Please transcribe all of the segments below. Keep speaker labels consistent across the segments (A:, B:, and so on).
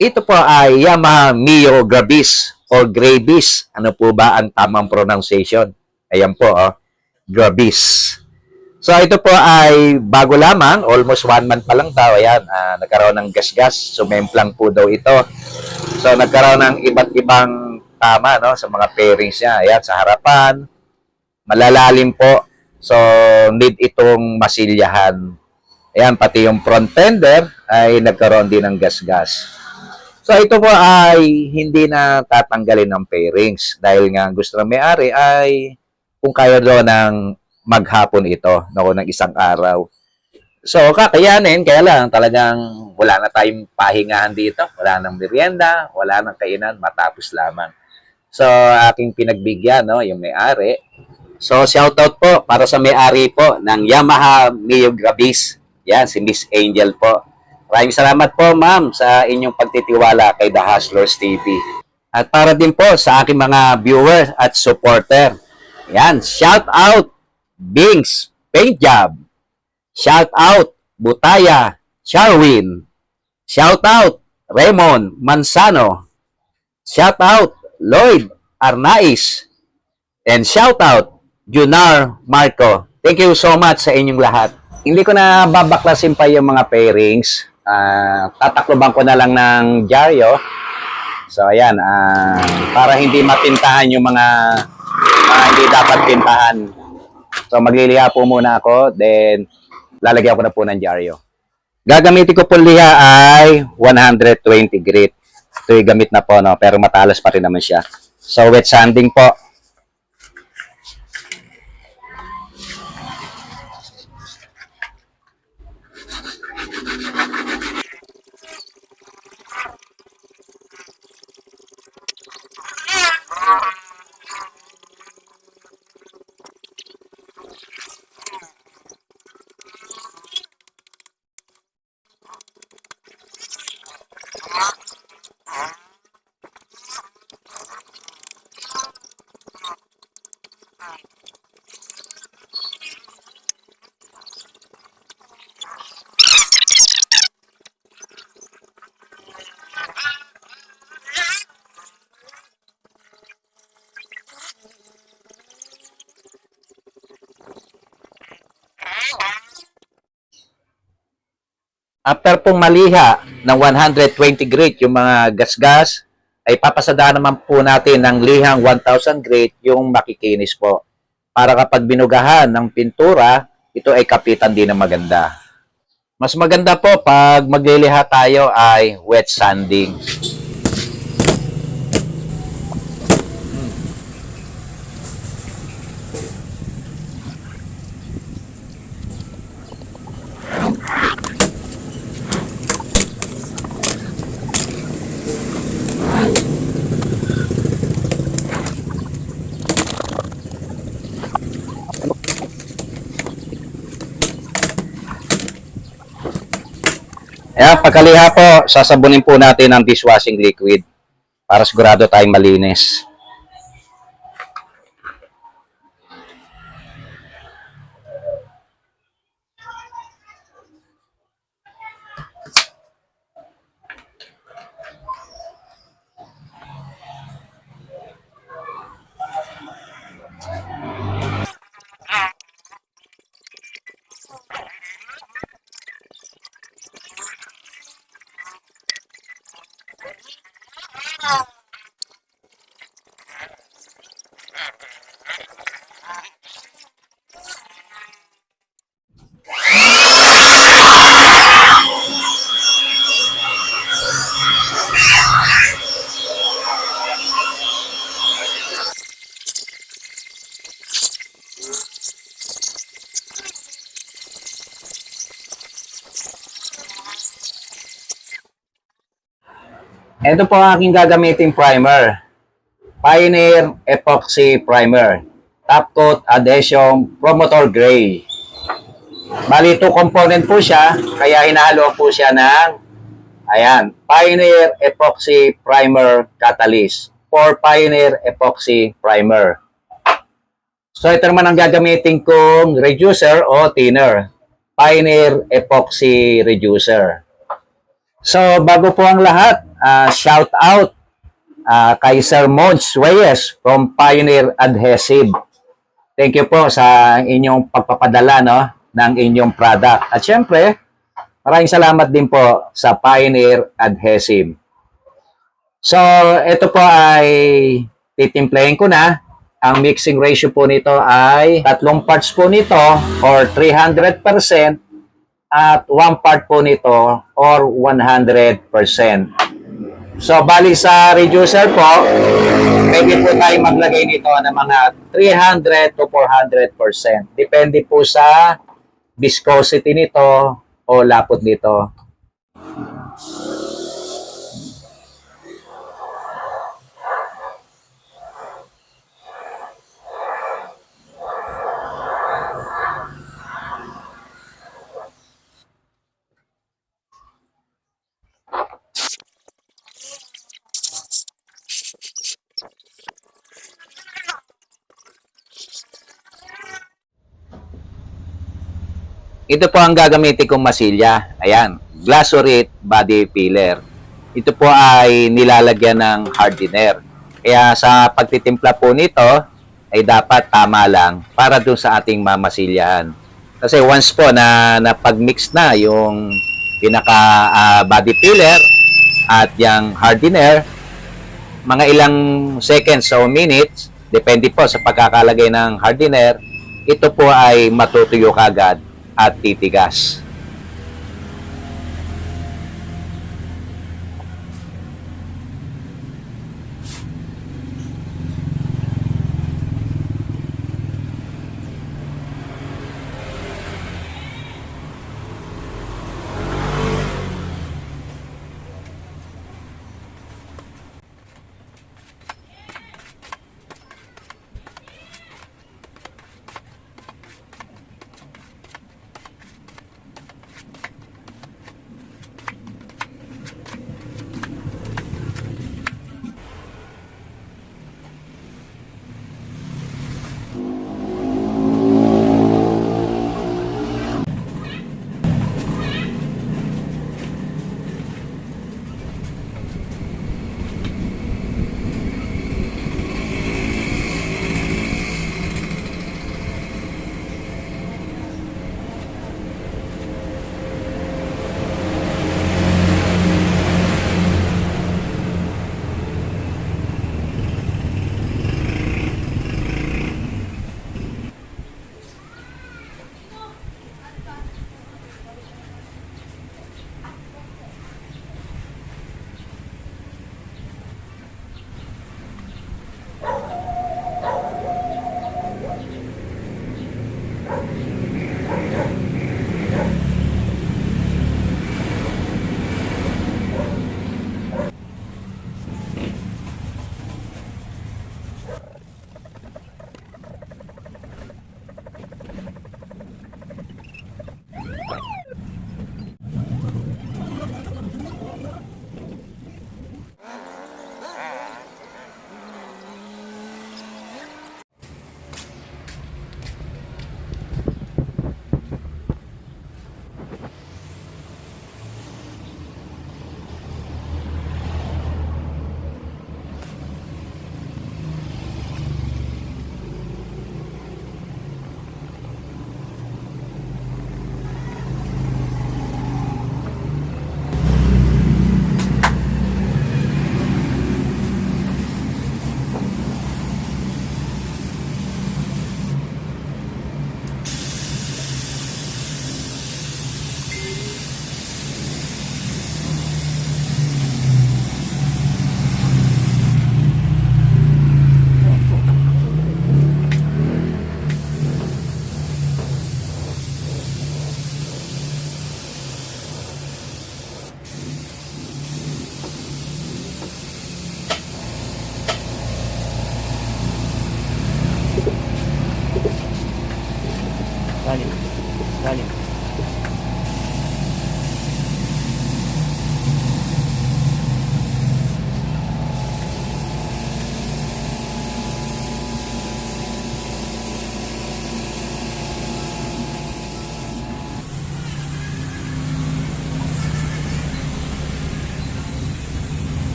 A: Ito po ay Yamaha Mio Gravis or Gravis. Ano po ba ang tamang pronunciation? Ayan po, oh. Gravis. So ito po ay bago lamang, almost one month pa lang daw. Ayan, ah, nagkaroon ng gas-gas. Sumemplang po daw ito. So nagkaroon ng iba't ibang tama no, sa mga pairings niya. Ayan, sa harapan. Malalalim po. So need itong masilyahan. Ayan, pati yung front fender ay nagkaroon din ng gas-gas. So ito po ay hindi na tatanggalin ng pairings dahil nga gusto ng may-ari ay kung kaya daw ng maghapon ito no, ng isang araw. So kakayanin, kaya lang talagang wala na tayong pahingahan dito. Wala nang merienda, wala nang kainan, matapos lamang. So aking pinagbigyan, no, yung may-ari. So shoutout po para sa may-ari po ng Yamaha Mio Gravis. Yan, si Miss Angel po. Maraming salamat po, ma'am, sa inyong pagtitiwala kay The Hustlers TV. At para din po sa aking mga viewers at supporter. Yan, shout out Bings Paint Job. Shout out Butaya Charwin. Shout out Raymond Mansano. Shout out Lloyd Arnaiz. And shout out Junar Marco. Thank you so much sa inyong lahat. Hindi ko na babaklasin pa yung mga pairings. Ah, tatakloban ko na lang ng dyaryo. So ayan, ah, para hindi mapintahan yung mga mga hindi dapat pintahan. So magliliha po muna ako, then lalagyan ko na po ng dyaryo. Gagamitin ko po liha ay 120 grit. Ito yung gamit na po, no? pero matalas pa rin naman siya. So wet sanding po. After pong maliha ng 120 grit yung mga gasgas, ay papasadaan naman po natin ng lihang 1000 grit yung makikinis po. Para kapag binugahan ng pintura, ito ay kapitan din ng maganda. Mas maganda po pag magliliha tayo ay wet sanding. Ayan, pagkaliha po, sasabunin po natin ang dishwashing liquid para sigurado tayong malinis. Ito po ang aking gagamitin primer. Pioneer Epoxy Primer. Top Coat Adhesion Promotor Gray. Bali, component po siya, kaya hinahalo po siya ng, ayan, Pioneer Epoxy Primer Catalyst or Pioneer Epoxy Primer. So, ito naman ang gagamitin kong reducer o thinner. Pioneer Epoxy Reducer. So, bago po ang lahat, ah, shout out ah, kay Sir Mons Reyes from Pioneer Adhesive. Thank you po sa inyong pagpapadala no, ng inyong product. At syempre, maraming salamat din po sa Pioneer Adhesive. So, ito po ay titimplahin ko na. Ang mixing ratio po nito ay tatlong parts po nito or 300% at one part po nito or 100%. So, bali sa reducer po, pwede po tayo maglagay nito ng mga 300 to 400%. Depende po sa viscosity nito o lapot nito. Ito po ang gagamitin kong masilya. Ayan, Glasurit Body Filler. Ito po ay nilalagyan ng hardener. Kaya sa pagtitimpla po nito, ay dapat tama lang para dun sa ating mamasilyahan. Kasi once po na napag-mix na yung pinaka ah, body filler at yung hardener, mga ilang seconds o minutes, depende po sa pagkakalagay ng hardener, ito po ay matutuyo kagad at titigas.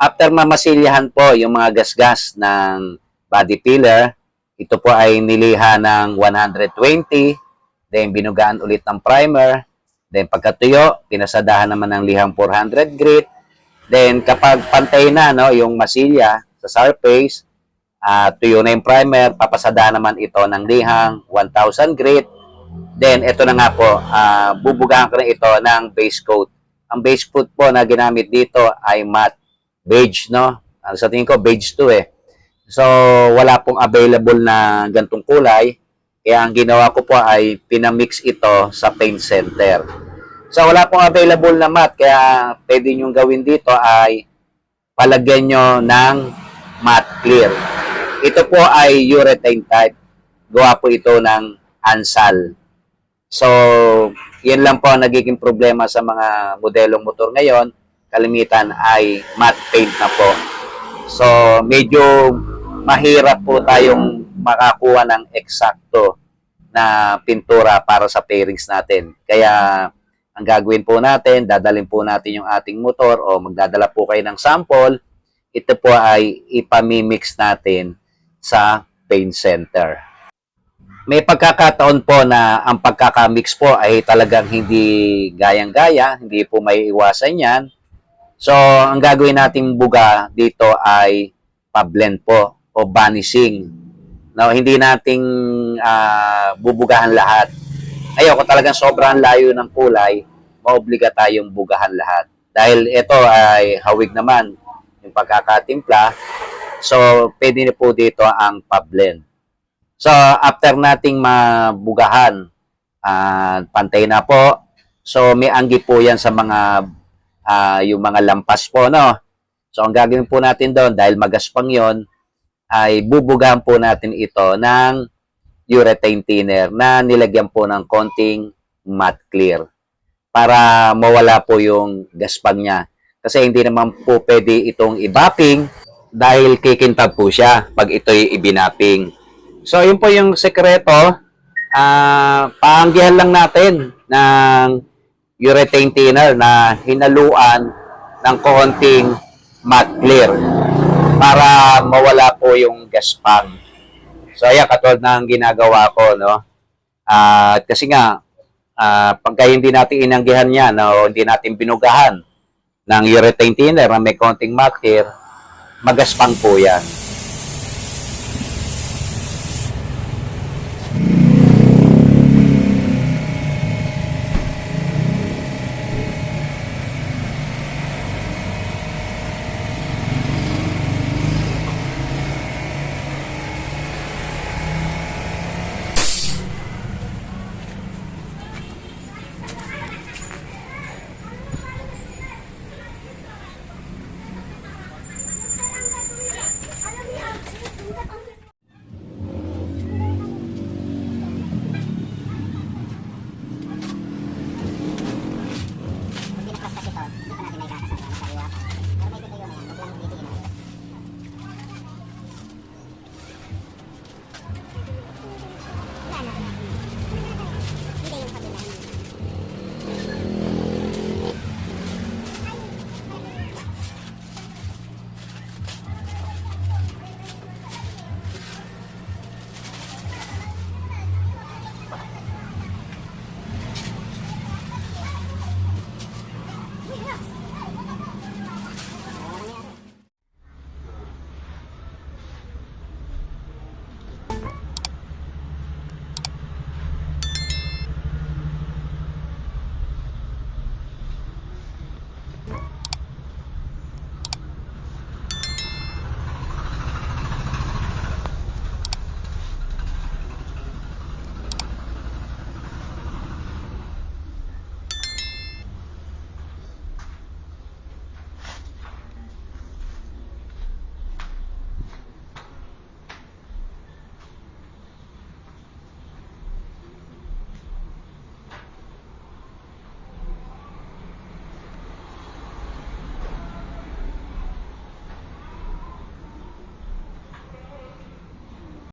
B: After mamasilyahan po yung mga gasgas ng body filler, ito po ay niliha ng 120, then binugaan ulit ng primer, then pagkatuyo, pinasadahan naman ng lihang 400 grit, then kapag pantay na no, yung masilya sa surface, ah tuyo na yung primer, papasadahan naman ito ng lihang 1000 grit, then ito na nga po, ah bubugahan ko na ito ng base coat. Ang base coat po na ginamit dito ay matte beige, no? Ang sa tingin ko, beige to eh. So, wala pong available na gantong kulay. Kaya ang ginawa ko po ay pinamix ito sa paint center. So, wala pong available na matte. Kaya pwede nyo gawin dito ay palagyan nyo ng matte clear. Ito po ay urethane type. Gawa po ito ng ansal. So, yan lang po ang nagiging problema sa mga modelong motor ngayon. Kalimitan ay matte paint na po. So, medyo mahirap po tayong makakuha ng eksakto na pintura para sa pairings natin. Kaya, ang gagawin po natin, dadalhin po natin yung ating motor o magdadala po kayo ng sample. Ito po ay ipamimix natin sa paint center may pagkakataon po na ang pagkakamix po ay talagang hindi gayang-gaya, hindi po may iwasan yan. So, ang gagawin nating buga dito ay pa-blend po o vanishing. No, hindi nating ah, bubugahan lahat. Ayaw ko talagang sobrang layo ng kulay, maobliga tayong bugahan lahat. Dahil ito ay hawig naman yung pagkakatimpla. So, pwede po dito ang pa-blend. So, after nating mabugahan, ah, pantay na po. So, may anggi po yan sa mga, ah, yung mga lampas po, no? So, ang gagawin po natin doon, dahil magaspang yon ay bubugahan po natin ito ng urethane thinner na nilagyan po ng konting matte clear para mawala po yung gaspang niya. Kasi hindi naman po pwede itong ibapping dahil kikintab po siya pag ito'y ibinapping. So, yun po yung sekreto. Ah, paanggihan lang natin ng urethane thinner na hinaluan ng konting matte clear para mawala po yung gaspang. So, ayan, katulad ang ginagawa ko, no? Ah, kasi nga, ah, pagka hindi natin inanggihan yan, o hindi natin binugahan ng urethane thinner na may konting matte clear, magaspang po yan.